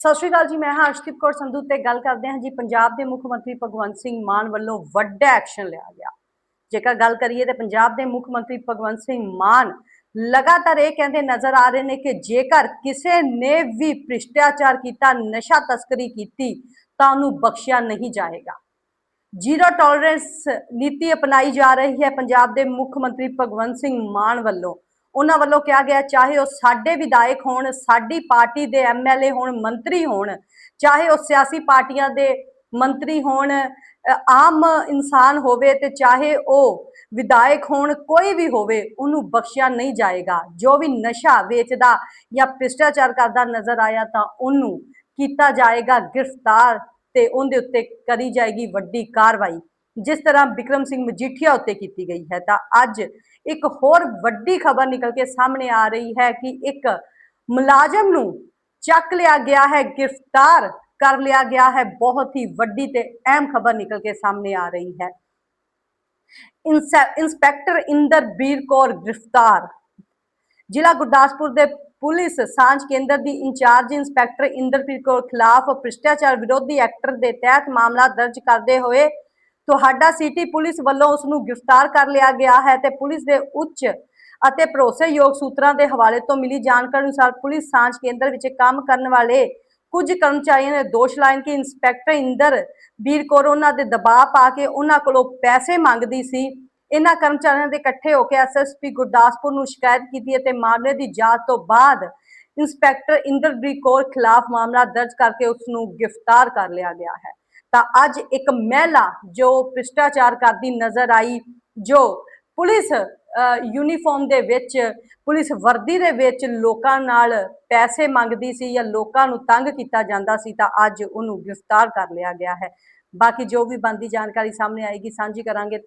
ਸਤਿ ਸ਼੍ਰੀ ਅਕਾਲ ਜੀ, ਮੈਂ ਹਾਂ ਅਰਸ਼ਦੀਪ ਕੌਰ ਸੰਧੂ ਤੇ ਗੱਲ ਕਰਦੇ ਹਾਂ ਜੀ, ਪੰਜਾਬ ਦੇ ਮੁੱਖ ਮੰਤਰੀ ਭਗਵੰਤ ਸਿੰਘ ਮਾਨ ਵੱਲੋਂ ਵੱਡਾ ਐਕਸ਼ਨ ਲਿਆ ਗਿਆ। ਜੇਕਰ ਗੱਲ ਕਰੀਏ ਤੇ ਪੰਜਾਬ ਦੇ ਮੁੱਖ ਮੰਤਰੀ ਭਗਵੰਤ ਸਿੰਘ ਮਾਨ ਲਗਾਤਾਰ ਇਹ ਕਹਿੰਦੇ ਨਜ਼ਰ ਆ ਰਹੇ ਨੇ ਕਿ ਜੇਕਰ ਕਿਸੇ ਨੇ ਵੀ ਭ੍ਰਿਸ਼ਟਾਚਾਰ ਕੀਤਾ, ਨਸ਼ਾ ਤਸਕਰੀ ਕੀਤੀ, ਤਾਂ ਉਹਨੂੰ ਬਖਸ਼ਿਆ ਨਹੀਂ ਜਾਏਗਾ। ਜ਼ੀਰੋ ਟੋਲਰੈਂਸ ਨੀਤੀ ਅਪਣਾਈ ਜਾ ਰਹੀ ਹੈ। ਪੰਜਾਬ ਦੇ ਮੁੱਖ ਮੰਤਰੀ ਭਗਵੰਤ ਸਿੰਘ ਮਾਨ ਵੱਲੋਂ ਉਹਨਾਂ ਵੱਲੋਂ ਕਿਹਾ ਗਿਆ, ਚਾਹੇ ਉਹ ਸਾਡੇ ਵਿਧਾਇਕ ਹੋਣ, ਸਾਡੀ ਪਾਰਟੀ ਦੇ ਐਮਐਲਏ ਹੋਣ, ਮੰਤਰੀ ਹੋਣ, ਚਾਹੇ ਉਹ ਸਿਆਸੀ ਪਾਰਟੀਆਂ ਦੇ ਮੰਤਰੀ ਹੋਣ ਆਮ ਇਨਸਾਨ ਹੋਵੇ ਤੇ ਚਾਹੇ ਉਹ ਵਿਧਾਇਕ ਹੋਣ, ਕੋਈ ਵੀ ਹੋਵੇ, ਉਹਨੂੰ ਬਖਸ਼ਿਆ ਨਹੀਂ ਜਾਏਗਾ। ਜੋ ਵੀ ਨਸ਼ਾ ਵੇਚਦਾ ਜਾਂ ਭ੍ਰਿਸ਼ਟਾਚਾਰ ਕਰਦਾ ਨਜ਼ਰ ਆਇਆ ਤਾਂ ਉਹਨੂੰ ਕੀਤਾ ਜਾਏਗਾ ਗ੍ਰਿਫਤਾਰ ਤੇ ਉਹਦੇ ਉੱਤੇ ਕਰੀ ਜਾਏਗੀ ਵੱਡੀ ਕਾਰਵਾਈ। ਜਿਸ ਤਰ੍ਹਾਂ ਵਿਕਰਮ ਸਿੰਘ ਮਜੀਠੀਆ ਉੱਤੇ ਕੀਤੀ ਗਈ ਹੈ, ਤਾਂ ਅੱਜ ਇੱਕ ਹੋਰ ਵੱਡੀ ਖਬਰ ਨਿਕਲ ਕੇ ਸਾਹਮਣੇ ਆ ਰਹੀ ਹੈ ਕਿ ਇੱਕ ਮੁਲਾਜ਼ਮ ਨੂੰ ਚੱਕ ਲਿਆ ਗਿਆ ਹੈ, ਗ੍ਰਿਫਤਾਰ ਕਰ ਲਿਆ ਗਿਆ ਹੈ, ਬਹੁਤ ਹੀ ਵੱਡੀ ਤੇ ਅਹਿਮ ਖਬਰ ਨਿਕਲ ਕੇ ਸਾਹਮਣੇ ਆ ਰਹੀ ਹੈ। ਇੰਸਪੈਕਟਰ ਇੰਦਰਬੀਰ ਕੌਰ ਗ੍ਰਿਫਤਾਰ, ਜ਼ਿਲ੍ਹਾ ਗੁਰਦਾਸਪੁਰ ਦੇ ਪੁਲਿਸ ਸਾਂਝ ਕੇਂਦਰ ਦੀ in charge inspector Inderpreet Kaur ਖਿਲਾਫ ਭ੍ਰਿਸ਼ਟਾਚਾਰ ਵਿਰੋਧੀ ਐਕਟ ਦੇ ਤਹਿਤ ਮਾਮਲਾ ਦਰਜ ਕਰਦੇ ਹੋਏ ਤੁਹਾਡਾ ਸਿਟੀ ਪੁਲਿਸ ਵੱਲੋਂ ਉਸ ਨੂੰ ਗ੍ਰਿਫਤਾਰ ਕਰ ਲਿਆ ਗਿਆ ਹੈ ਤੇ ਪੁਲਿਸ ਦੇ ਉੱਚ ਅਤੇ ਭਰੋਸੇਯੋਗ ਸੂਤਰਾਂ ਦੇ ਹਵਾਲੇ ਤੋਂ ਮਿਲੀ ਜਾਣਕਾਰੀ ਅਨੁਸਾਰ ਪੁਲਿਸ ਸਾਂਝ ਕੇਂਦਰ ਵਿੱਚ ਕੰਮ ਕਰਨ ਵਾਲੇ ਕੁਝ ਕਰਮਚਾਰੀਆਂ ਨੇ ਦੋਸ਼ ਲਾਇਆ ਕਿ ਇੰਸਪੈਕਟਰ ਇੰਦਰ ਵੀਰ ਕੌਰ ਉਹਨਾਂ ਦੇ ਦਬਾਅ ਪਾ ਕੇ ਉਹਨਾਂ ਕੋਲੋਂ ਪੈਸੇ ਮੰਗਦੀ ਸੀ। ਇਹਨਾਂ ਕਰਮਚਾਰੀਆਂ ਦੇ ਇਕੱਠੇ ਹੋ ਕੇ ਐਸਐਸਪੀ ਗੁਰਦਾਸਪੁਰ ਨੂੰ ਸ਼ਿਕਾਇਤ ਕੀਤੀ ਅਤੇ ਮਾਮਲੇ ਦੀ ਜਾਂਚ ਤੋਂ ਬਾਅਦ ਇੰਸਪੈਕਟਰ ਇੰਦਰਬੀਰ ਕੌਰ ਖਿਲਾਫ ਮਾਮਲਾ ਦਰਜ ਕਰਕੇ ਉਸ ਨੂੰ ਗ੍ਰਿਫਤਾਰ ਕਰ ਲਿਆ ਗਿਆ ਹੈ। ਤਾਂ ਅੱਜ ਇੱਕ ਮਹਿਲਾ ਜੋ ਭ੍ਰਿਸ਼ਟਾਚਾਰ ਕਰਦੀ ਨਜ਼ਰ ਆਈ ਜੋ ਪੁਲਿਸ ਅ, ਯੂਨੀਫਾਰਮ ਦੇ ਵਿੱਚ ਪੁਲਿਸ ਵਰਦੀ ਦੇ ਵਿੱਚ ਲੋਕਾਂ ਨਾਲ ਪੈਸੇ ਮੰਗਦੀ ਸੀ ਜਾਂ ਲੋਕਾਂ ਨੂੰ ਤੰਗ ਕੀਤਾ ਜਾਂਦਾ ਸੀ ਤਾਂ ਅੱਜ ਉਹਨੂੰ ਗ੍ਰਿਫਤਾਰ ਕਰ ਲਿਆ ਗਿਆ ਹੈ। ਬਾਕੀ ਜੋ ਵੀ ਬੰਦੀ ਜਾਣਕਾਰੀ ਸਾਹਮਣੇ ਆਏਗੀ ਸਾਂਝੀ ਕਰਾਂਗੇ। ਤਾਂ